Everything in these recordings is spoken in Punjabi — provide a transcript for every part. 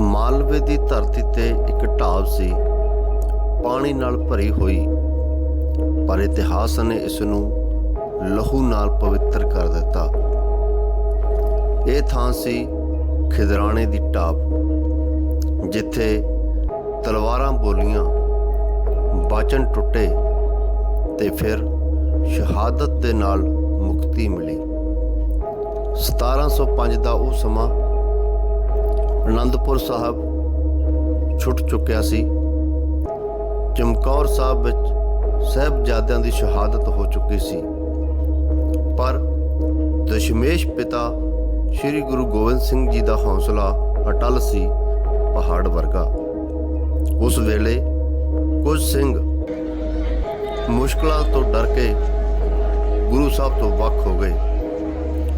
ਮਾਲਵੇ ਦੀ ਧਰਤੀ ਤੇ ਇੱਕ ਢਾਬ ਸੀ। ਪਾਣੀ ਨਾਲ ਭਰੀ ਹੋਈ। ਪਰ ਇਤਿਹਾਸ ਨੇ ਇਸ ਨੂੰ ਲਹੂ ਨਾਲ ਪਵਿੱਤਰ ਕਰ ਦਿੱਤਾ। ਇਹ ਥਾਂ ਸੀ ਖਿਦਰਾਣੇ ਦੀ ਢਾਬ, ਜਿੱਥੇ ਤਲਵਾਰਾਂ ਬੋਲੀਆਂ ਬਾਚਨ ਟੁੱਟੇ ਤੇ ਫਿਰ ਸ਼ਹਾਦਤ ਦੇ ਨਾਲ ਮੁਕਤੀ ਮਿਲੀ। 1705 ਦਾ ਉਹ ਸਮਾਂ ਅਨੰਦਪੁਰ ਸਾਹਿਬ ਛੁੱਟ ਚੁੱਕਿਆ ਸੀ। ਚਮਕੌਰ ਸਾਹਿਬ ਵਿੱਚ ਸਹਿਬਜ਼ਾਦਿਆਂ ਦੀ ਸ਼ਹਾਦਤ ਹੋ ਚੁੱਕੀ ਸੀ। ਪਰ ਦਸ਼ਮੇਸ਼ ਪਿਤਾ ਸ੍ਰੀ ਗੁਰੂ ਗੋਬਿੰਦ ਸਿੰਘ ਜੀ ਦਾ ਹੌਸਲਾ ਅਟਲ ਸੀ ਪਹਾੜ ਵਰਗਾ। ਉਸ ਵੇਲੇ ਕੁਝ ਸਿੰਘ ਮੁਸ਼ਕਲਾਂ ਤੋਂ ਡਰ ਕੇ ਗੁਰੂ ਸਾਹਿਬ ਤੋਂ ਵੱਖ ਹੋ ਗਏ।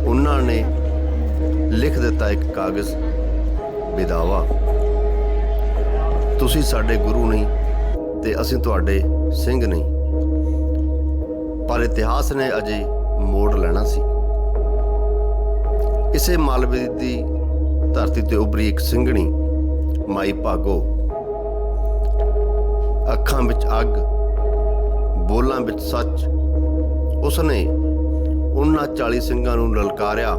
ਉਹਨਾਂ ਨੇ ਲਿਖ ਦਿੱਤਾ ਇੱਕ ਕਾਗਜ਼ ਵਿਦਾਵਾ ਤੁਸੀਂ ਸਾਡੇ ਗੁਰੂ ਨਹੀਂ ਤੇ ਅਸੀਂ ਤੁਹਾਡੇ ਸਿੰਘ ਨਹੀਂ। ਪਰ ਇਤਿਹਾਸ ਨੇ ਅਜੇ ਮੋੜ ਲੈਣਾ ਸੀ। ਇਸੇ ਮਾਲਵੇ ਦੀ ਧਰਤੀ ਤੇ ਉਭਰੀ ਇੱਕ ਸਿੰਘਣੀ, ਮਾਈ ਭਾਗੋ। ਅੱਖਾਂ ਵਿੱਚ ਅੱਗ, ਬੋਲਾਂ ਵਿੱਚ ਸੱਚ, ਉਸਨੇ ਉਹਨਾਂ 40 ਸਿੰਘਾਂ ਨੂੰ ਲਲਕਾਰਿਆ,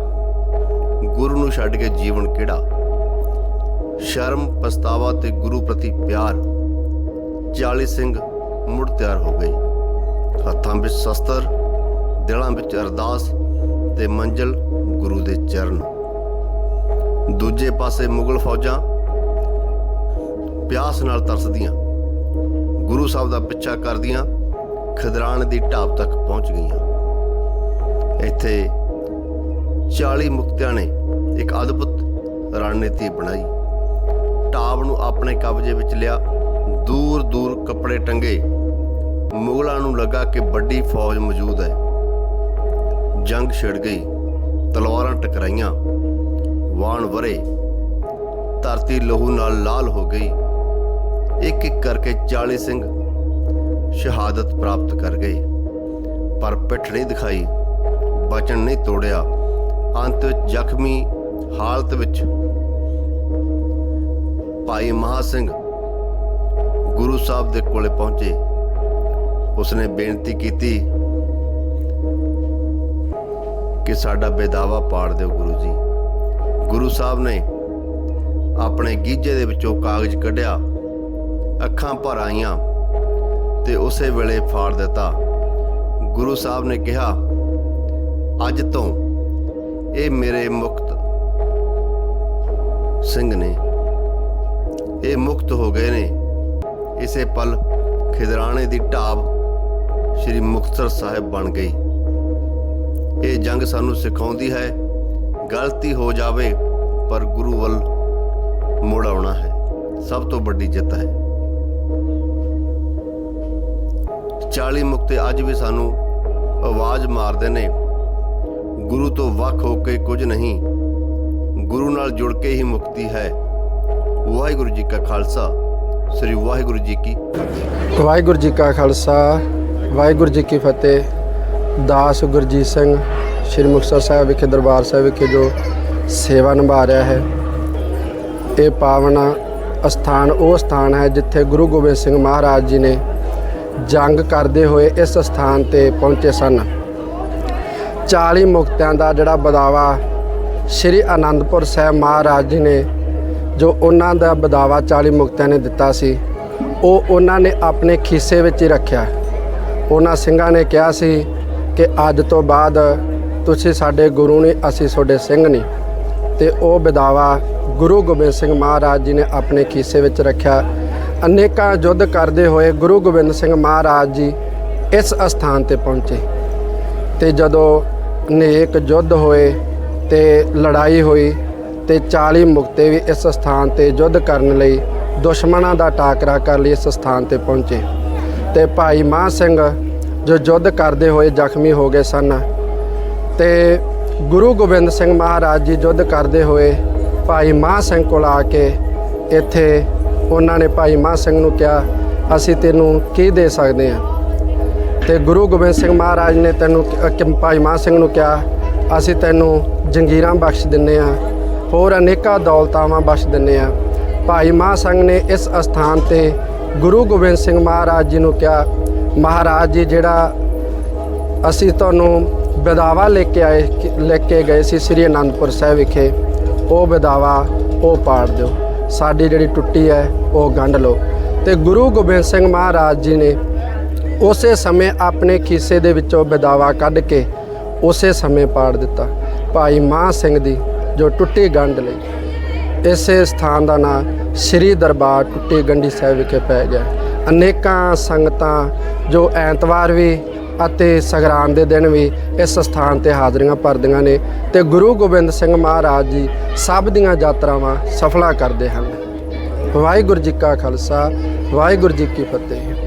ਗੁਰੂ ਨੂੰ ਛੱਡ ਕੇ ਜੀਵਨ ਕਿਹੜਾ? ਸ਼ਰਮ, ਪਛਤਾਵਾ ਤੇ ਗੁਰੂ ਪ੍ਰਤੀ ਪਿਆਰ। 40 ਸਿੰਘ ਮੁੜ ਤਿਆਰ ਹੋ ਗਏ ਹੱਥਾਂ ਵਿੱਚ ਸ਼ਸਤਰ, ਦਿਲਾਂ ਵਿੱਚ ਅਰਦਾਸ ਤੇ ਮੰਜ਼ਲ ਗੁਰੂ ਦੇ ਚਰਨ। ਦੂਜੇ ਪਾਸੇ ਮੁਗਲ ਫੌਜਾਂ ਪਿਆਸ ਨਾਲ ਤਰਸਦੀਆਂ। ਗੁਰੂ ਸਾਹਿਬ ਦਾ ਪਿੱਛਾ ਕਰਦੀਆਂ ਖਦਰਾਣ ਦੀ ਢਾਬ ਤੱਕ ਪਹੁੰਚ ਗਈਆਂ। ਇੱਥੇ 40 ਮੁਕਤਿਆਂ ਨੇ ਇੱਕ ਅਦਭੁਤ ਰਣਨੀਤੀ ਬਣਾਈ। ਢਾਬ ਨੂੰ ਆਪਣੇ ਕਬਜ਼ੇ ਵਿੱਚ ਲਿਆ। ਦੂਰ ਦੂਰ ਕੱਪੜੇ ਟੰਗੇ। ਮੁਗਲਾਂ ਨੂੰ ਲੱਗਾ ਕਿ ਵੱਡੀ ਫੌਜ ਮੌਜੂਦ ਹੈ। ਜੰਗ ਛਿੜ ਗਈ। ਤਲਵਾਰਾਂ ਟਕਰਾਈਆਂ। ਵਾਣ ਵਰੇ। ਧਰਤੀ ਲਹੂ ਨਾਲ ਲਾਲ ਹੋ ਗਈ। ਇੱਕ ਇੱਕ ਕਰਕੇ 40 ਸਿੰਘ ਸ਼ਹਾਦਤ ਪ੍ਰਾਪਤ ਕਰ ਗਏ। ਪਰ ਪਿੱਠ ਨਹੀਂ ਦਿਖਾਈ। ਬਚਨ ਨਹੀਂ ਤੋੜਿਆ। ਅੰਤ ਜ਼ਖਮੀ ਹਾਲਤ ਵਿੱਚ ਭਾਈ ਮਹਾ ਸਿੰਘ ਗੁਰੂ ਸਾਹਿਬ ਦੇ ਕੋਲੇ ਪਹੁੰਚੇ। ਉਸਨੇ ਬੇਨਤੀ ਕੀਤੀ ਕਿ ਸਾਡਾ ਬੇਦਾਵਾ ਪਾੜ ਦਿਓ ਗੁਰੂ ਜੀ। ਗੁਰੂ ਸਾਹਿਬ ਨੇ ਆਪਣੇ ਗੀਜੇ ਦੇ ਵਿੱਚੋਂ ਕਾਗਜ਼ ਕੱਢਿਆ, ਅੱਖਾਂ ਭਰ ਆਈਆਂ ਤੇ ਉਸੇ ਵੇਲੇ ਫਾੜ ਦਿੱਤਾ। ਗੁਰੂ ਸਾਹਿਬ ਨੇ ਕਿਹਾ, ਅੱਜ ਤੋਂ ਇਹ ਮੇਰੇ ਮੁਕਤ ਸਿੰਘ ਨੇ ਇਹ ਮੁਕਤ ਹੋ ਗਏ ਨੇ। ਇਸੇ ਪਲ ਖਿਦਰਾਣੇ ਦੀ ਢਾਬ ਸ੍ਰੀ ਮੁਕਤਸਰ ਸਾਹਿਬ ਬਣ ਗਈ। ਇਹ ਜੰਗ ਸਾਨੂੰ ਸਿਖਾਉਂਦੀ ਹੈ, ਗਲਤੀ ਹੋ ਜਾਵੇ ਪਰ ਗੁਰੂ ਵੱਲ ਮੁੜ ਆਉਣਾ ਹੈ। ਸਭ ਤੋਂ ਵੱਡੀ ਜਿੱਤ ਹੈ। 40 ਮੁਕਤੇ ਅੱਜ ਵੀ ਸਾਨੂੰ ਆਵਾਜ਼ ਮਾਰਦੇ ਨੇ। ਗੁਰੂ ਤੋਂ ਵੱਖ ਹੋ ਕੇ ਕੁਝ ਨਹੀਂ, ਗੁਰੂ ਨਾਲ ਜੁੜ ਕੇ ਹੀ ਮੁਕਤੀ ਹੈ। ਵਾਹਿਗੁਰੂ ਜੀ ਕਾ ਖਾਲਸਾ, ਸ੍ਰੀ ਵਾਹਿਗੁਰੂ ਜੀ ਕੀ ਫਤਿਹ। ਵਾਹਿਗੁਰੂ ਜੀ ਕਾ ਖਾਲਸਾ, ਵਾਹਿਗੁਰੂ ਜੀ ਕੀ ਫਤਿਹ। ਦਾਸ ਗੁਰਜੀਤ ਸਿੰਘ ਸ਼੍ਰੀ ਮੁਕਤਸਰ ਸਾਹਿਬ ਵਿਖੇ, ਦਰਬਾਰ ਸਾਹਿਬ ਵਿਖੇ ਜੋ ਸੇਵਾ ਨਿਭਾ ਰਿਹਾ ਹੈ, ਇਹ ਪਾਵਨ ਅਸਥਾਨ, ਉਹ ਸਥਾਨ ਹੈ ਜਿੱਥੇ ਗੁਰੂ ਗੋਬਿੰਦ ਸਿੰਘ ਮਹਾਰਾਜ ਜੀ ਨੇ ਜੰਗ ਕਰਦੇ ਹੋਏ ਇਸ ਸਥਾਨ ਤੇ ਪਹੁੰਚੇ ਸਨ। 40 ਮੁਕਤਿਆਂ ਦਾ ਜਿਹੜਾ ਬਦਾਵਾ ਸ਼੍ਰੀ ਅਨੰਦਪੁਰ ਸਾਹਿਬ ਮਹਾਰਾਜ ਜੀ ਨੇ ਜੋ ਉਹਨਾਂ ਦਾ ਬਦਾਵਾ 40 ਮੁਕਤਿਆਂ ਨੇ ਦਿੱਤਾ ਸੀ, ਉਹ ਉਹਨਾਂ ਨੇ ਆਪਣੇ ਖੀਸੇ ਵਿੱਚ ਹੀ ਰੱਖਿਆ। ਉਹਨਾਂ ਸਿੰਘਾਂ ਨੇ ਕਿਹਾ ਸੀ ਕਿ ਅੱਜ ਤੋਂ ਬਾਅਦ ਤੁਸੀਂ ਸਾਡੇ ਗੁਰੂ ਨੇ ਅਸੀਂ ਤੁਹਾਡੇ ਸਿੰਘ ਨਹੀਂ। ਤੇ ਉਹ ਬਦਾਵਾ ਗੁਰੂ ਗੋਬਿੰਦ ਸਿੰਘ ਮਹਾਰਾਜ ਜੀ ਨੇ ਆਪਣੇ ਖੀਸੇ ਵਿੱਚ ਰੱਖਿਆ। ਅਨੇਕਾਂ ਯੁੱਧ ਕਰਦੇ ਹੋਏ ਗੁਰੂ ਗੋਬਿੰਦ ਸਿੰਘ ਮਹਾਰਾਜ ਜੀ ਇਸ ਅਸਥਾਨ ਤੇ ਪਹੁੰਚੇ। ਤੇ ਜਦੋਂ ਅਨੇਕ ਯੁੱਧ ਹੋਏ ਤੇ ਲੜਾਈ ਹੋਈ ਤੇ 40 ਮੁਕਤੇ ਵੀ ਇਸ ਸਥਾਨ ਤੇ ਯੁੱਧ ਕਰਨ ਲਈ ਦੁਸ਼ਮਣਾਂ ਦਾ ਟਾਕਰਾ ਕਰ ਲਈ ਇਸ ਸਥਾਨ ਤੇ ਪਹੁੰਚੇ। ਤੇ ਭਾਈ ਮਾਹ ਸਿੰਘ ਜੋ ਯੁੱਧ ਕਰਦੇ ਹੋਏ ਜ਼ਖਮੀ ਹੋ ਗਏ ਸਨ ਤੇ ਗੁਰੂ ਗੋਬਿੰਦ ਸਿੰਘ ਮਹਾਰਾਜ ਜੀ ਯੁੱਧ ਕਰਦੇ ਹੋਏ ਭਾਈ ਮਾਹ ਸਿੰਘ ਕੋਲ ਆ ਕੇ ਇੱਥੇ ਉਹਨਾਂ ਨੇ ਭਾਈ ਮਾਹ ਸਿੰਘ ਨੂੰ ਕਿਹਾ, ਅਸੀਂ ਤੈਨੂੰ ਕੀ ਦੇ ਸਕਦੇ ਹਾਂ? ਤੇ ਗੁਰੂ ਗੋਬਿੰਦ ਸਿੰਘ ਮਹਾਰਾਜ ਨੇ ਤੈਨੂੰ ਭਾਈ ਮਾਨ ਸਿੰਘ ਨੂੰ ਕਿਹਾ, ਅਸੀਂ ਤੈਨੂੰ ਜੰਗੀਰਾਂ ਬਖਸ਼ ਦਿੰਨੇ ਆ ਹੋਰ ਅਨੇਕਾਂ ਦੌਲਤਾਵਾਂ ਬਖਸ਼ ਦਿੰਨੇ ਆ ਭਾਈ ਮਹਾਂ ਸੰਘ ਨੇ ਇਸ ਅਸਥਾਨ ਤੇ ਗੁਰੂ ਗੋਬਿੰਦ ਸਿੰਘ ਮਹਾਰਾਜ ਜੀ ਨੂੰ ਕਿਹਾ, ਮਹਾਰਾਜ ਜੀ, ਜਿਹੜਾ ਅਸੀਂ ਤੁਹਾਨੂੰ ਵਿਦਾਵਾ ਲੈ ਕੇ ਆਏ, ਲੈ ਕੇ ਗਏ ਸੀ ਸ੍ਰੀ ਅਨੰਦਪੁਰ ਸਾਹਿਬ ਵਿਖੇ, ਉਹ ਵਿਦਾਵਾ ਉਹ ਪਾੜ ਦਿਓ। ਸਾਡੀ ਜਿਹੜੀ ਟੁੱਟੀ ਹੈ, ਉਹ ਗੰਢ ਲਓ। ਤੇ ਗੁਰੂ ਗੋਬਿੰਦ ਸਿੰਘ ਮਹਾਰਾਜ ਜੀ ਨੇ ਉਸੇ ਸਮੇਂ ਆਪਣੇ ਖੀਸੇ ਦੇ ਵਿੱਚੋਂ ਵਿਦਾਵਾ ਕੱਢ ਕੇ ਉਸੇ ਸਮੇਂ ਪਾੜ ਦਿੱਤਾ। ਭਾਈ ਮਾਹ ਸਿੰਘ ਦੀ ਜੋ ਟੁੱਟੀ ਗੰਢ ਲਈ। ਇਸੇ ਸਥਾਨ ਦਾ ਨਾਮ ਸ੍ਰੀ ਦਰਬਾਰ ਟੁੱਟੀ ਗੰਢੀ ਸਾਹਿਬ ਵਿਖੇ ਪੈ ਗਿਆ। ਅਨੇਕਾਂ ਸੰਗਤਾਂ ਜੋ ਐਤਵਾਰ ਵੀ ਅਤੇ ਸਗਰਾਨ ਦੇ ਦਿਨ ਵੀ ਇਸ ਸਥਾਨ ਤੇ ਹਾਜ਼ਰੀਆਂ ਭਰਦੀਆਂ ਨੇ ਤੇ ਗੁਰੂ ਗੋਬਿੰਦ ਸਿੰਘ ਮਹਾਰਾਜ ਜੀ ਸਭ ਦੀਆਂ ਯਾਤਰਾਵਾਂ ਸਫਲਾ ਕਰਦੇ ਹਨ। ਵਾਹਿਗੁਰੂ ਜੀ ਕਾ ਖਾਲਸਾ, ਵਾਹਿਗੁਰੂ ਜੀ ਕੀ ਫਤਿਹ।